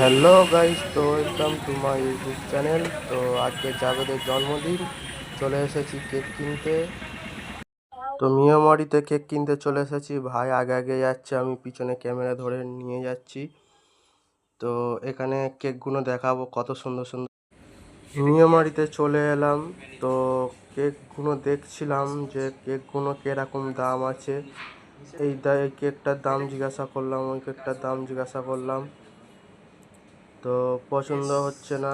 Hello guys, তো welcome to my YouTube channel. তো আজকে জাভেদের জন্মদিন, চলে এসেছি কেক কিনতে। তো মিয়ামারিতে কেক কিনতে চলে এসেছি। ভাই আগে আগে যাচ্ছে, আমি পিছনে ক্যামেরা ধরে নিয়ে যাচ্ছি। তো এখানে কেকগুলো দেখাবো কত সুন্দর সুন্দর। মিয়ামারিতে চলে এলাম, তো কেকগুলো দেখছিলাম যে কেকগুলো কীরকম দাম আছে। এই এই কেকটার দাম জিজ্ঞাসা করলাম, ওই কেকটার দাম জিজ্ঞাসা করলাম। তো পছন্দ হচ্ছে না।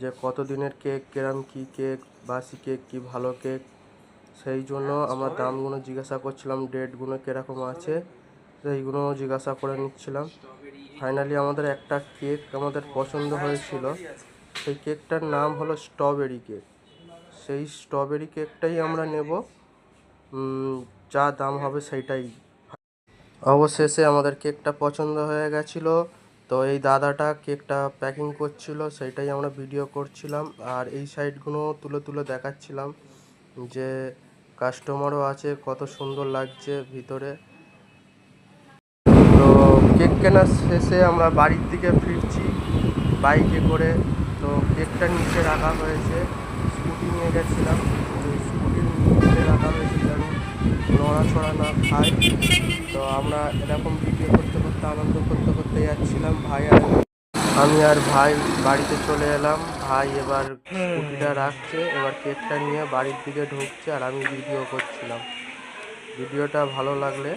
যে কত দিনের কেক কিরম কি কেক বাসি কেক কি ভালো কেক সেই জন্য আমরা দামগুলো জিজ্ঞাসা করছিলাম ডেটগুলো কীরকম আছে? সেইগুলো জিজ্ঞাসা করে নিচ্ছিলাম। ফাইনালি আমাদের একটা কেক আমাদের পছন্দ হয়েছিল। সেই কেকটার নাম হলো স্ট্রবেরি কেক সেই স্ট্রবেরি কেকটাই আমরা নেব। যা দাম হবে সেইটাই। অবশেষে আমাদের কেকটা পছন্দ হয়ে গেছিল। তো এই দাদাটা কেকটা প্যাকিং করছিল, সেইটাই আমরা ভিডিও করছিলাম। আর এই সাইডগুলো তুলে তুলে দেখাচ্ছিলাম যে কাস্টমারও আছে, কত সুন্দর লাগছে ভিতরে। তো কেক কেনার শেষে আমরা বাড়ির দিকে ফিরছি বাইকে করে। তো কেকটা নিচে রাখা হয়েছে স্কুটি নিয়ে গেছিলাম। স্কুটির নিচে রাখা হয়েছে যেন নড়াচড়া না খায়। তো আমরা এরকম ভিডিও করতে করতে আনন্দ করতে করতে যাচ্ছিলাম, ভাই আর আমি। আর ভাই বাড়িতে চলে এলাম। ভাই এবার স্কুটিটা রাখছে, এবার কেকটা নিয়ে বাড়ির দিকে ঢুকছে আর আমি ভিডিও করছিলাম। ভিডিওটা ভালো লাগলে।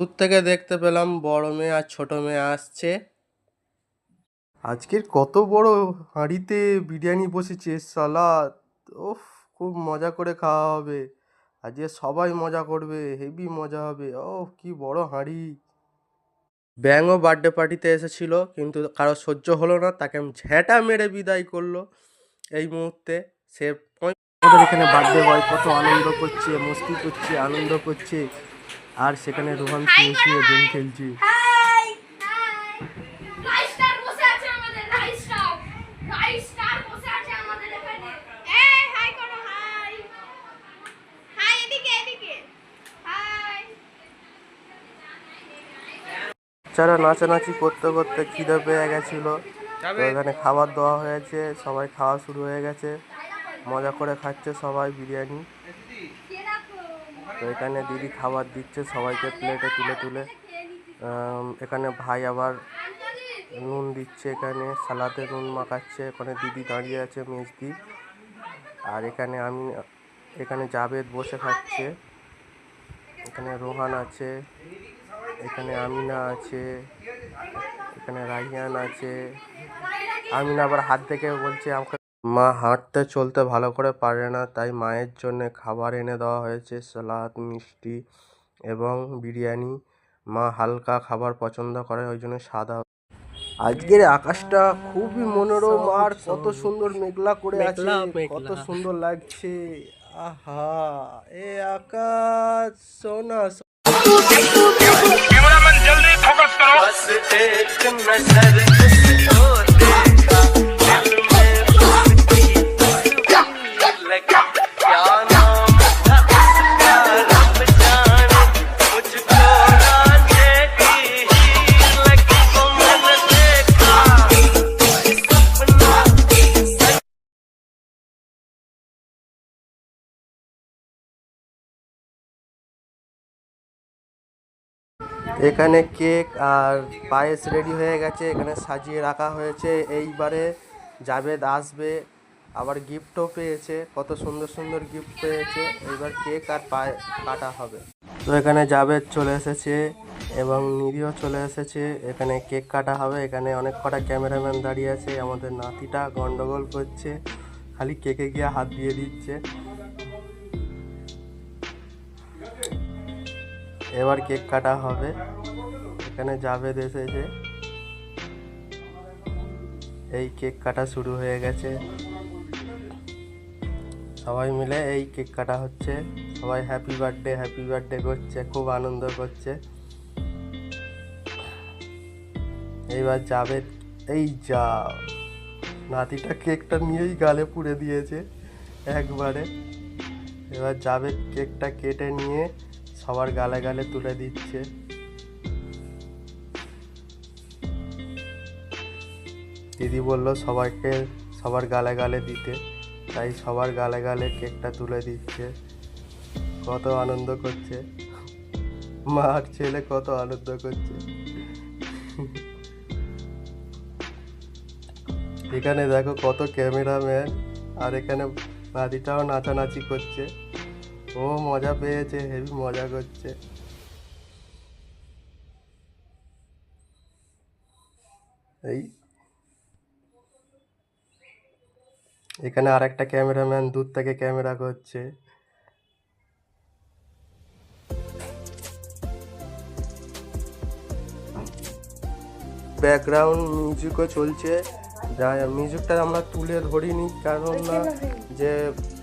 দূর থেকে দেখতে পেলাম বড় মেয়ে আর ছোট মেয়ে আসছে। আজকের কত বড় হাঁড়িতে বিরিয়ানি বসেছে সালাদ। ওফ খুব মজা করে খাওয়া হবে। আজকে সবাই মজা করবে হেভি মজা হবে। ও কি বড় হাঁড়ি। ব্যাঙও বার্থডে পার্টিতে এসেছিল কিন্তু কারও সহ্য হলো না তাকে ঝ্যাঁটা মেরে বিদায় করল এই মুহূর্তে। সে আমাদের এখানে বার্থডে বয় কত আনন্দ করছে মস্তি করছে আনন্দ করছে। আর সেখানে রোহান শুয়ে শুয়ে গেম খেলছে হাই হাই রাইস্টার বসে আছে আমাদের রাইস্টার রাইস্টার বসে আছে আমাদের এখানে এই হাই করো হাই হাই এদিকে এদিকে হাই বাচ্চারা নাচানাচি করতে করতে খিদে পেয়ে গেছিল। তো এখানে খাবার দেওয়া হয়েছে সবাই খাওয়া শুরু হয়ে গেছে। মজা করে খাচ্ছে সবাই বিরিয়ানি। তো এখানে দিদি খাবার দিচ্ছে সবাইকে প্লেটে তুলে তুলে। এখানে ভাই আবার নুন দিচ্ছে এখানে সালাদে নুন মাখাচ্ছে। এখানে দিদি দাঁড়িয়ে আছে মেজদি। আর এখানে আমি এখানে জাভেদ বসে খাচ্ছে। এখানে রোহান আছে। এখানে আমিনা আছে এখানে রাইহান আছে। আমিনা আবার হাত থেকে বলছে আমাকে মা হাঁটতে চলতে ভালো করে পারে না তাই মায়ের জন্য খাবার এনে দেওয়া হয়েছে সালাদ মিষ্টি এবং বিরিয়ানি। মা হালকা খাবার পছন্দ করে ওই জন্য সাদা। আজকের আকাশটা খুবই মনোরম আর কত সুন্দর মেঘলা করে আছে কত সুন্দর লাগছে। আহা এ আকাশ সোনা। कैमरामैन जल्दी फोकस करो। बस एक नज़र এখানে কেক আর পায়েস রেডি হয়ে গেছে, এখানে সাজিয়ে রাখা হয়েছে। এইবারে জাভেদ আসবে, আবার গিফটও পেয়েছে, কত সুন্দর সুন্দর গিফট পেয়েছে। এইবার কেক আর পায়ে, কাটা হবে। তো এখানে জাভেদ চলে এসেছে এবং নিধিও চলে এসেছে। এখানে কেক কাটা হবে, এখানে অনেক কটা ক্যামেরাম্যান দাঁড়িয়ে আছে। আমাদের নাতিটা গন্ডগোল করছে, খালি কেকে গিয়ে হাত দিয়ে দিচ্ছে। এবার কেক কাটা হবে। এখানে জাভেদ এসেছে। এই কেক কাটা শুরু হয়ে গেছে। সবাই মিলে এই কেক কাটা হচ্ছে। সবাই হ্যাপি বার্থডে হ্যাপি বার্থডে করছে, খুব আনন্দ করছে। এইবার জাভেদ, এই যা, নাতিটা কেকটা নিয়েই গালে পুড়ে দিয়েছে একবারে। এবার যাবে কেকটা কেটে নিয়ে সবার গালে গালে তুলে দিচ্ছে। দিদি বলল সবাইকে সবার গালে গালে দিতে, তাই সবার গালে গালে কেকটা তুলে দিচ্ছে। কত আনন্দ করছে। মা আর ছেলে কত আনন্দ করছে। এখানে দেখো কত ক্যামেরাম্যান, আর এখানে বাদিটাও নাচানাচি করছে। ও মজা পেয়েছে হেভি মজা করছে। এই। এখানে আর একটা ক্যামেরাম্যান দূর থেকে ক্যামেরা করছে। ব্যাকগ্রাউন্ড মিউজিকও চলছে যা মিউজিকটা আমরা তুলে ধরিনি কারণ না যে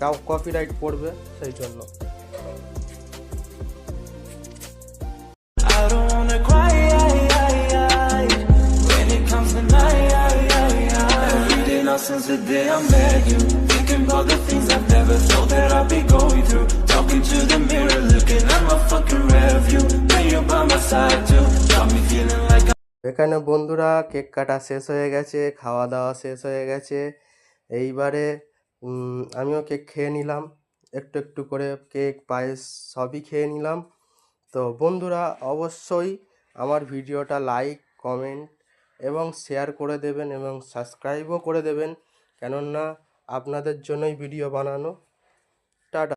কাউ কপিরাইট পড়বে সেই জন্য since the day I met you, thinking about the things I've never thought that I'd be going through. Talking to the mirror, looking at my fucking rear view. When you're by my side too, এখানে বন্ধুরা cake কাটা শেষ হয়ে গেছে খাওয়া দাওয়া শেষ হয়ে গেছে। এইবারে আমিও কেক খেয়ে নিলাম। একটু একটু করে কেক, পায়েস সবই খেয়ে নিলাম। তো বন্ধুরা, অবশ্যই আমার ভিডিওটা লাইক, কমেন্ট এবং শেয়ার করে দেবেন এবং সাবস্ক্রাইবও করে দেবেন। কেননা, আপনাদের জন্যই ভিডিও বানানো। টাটা।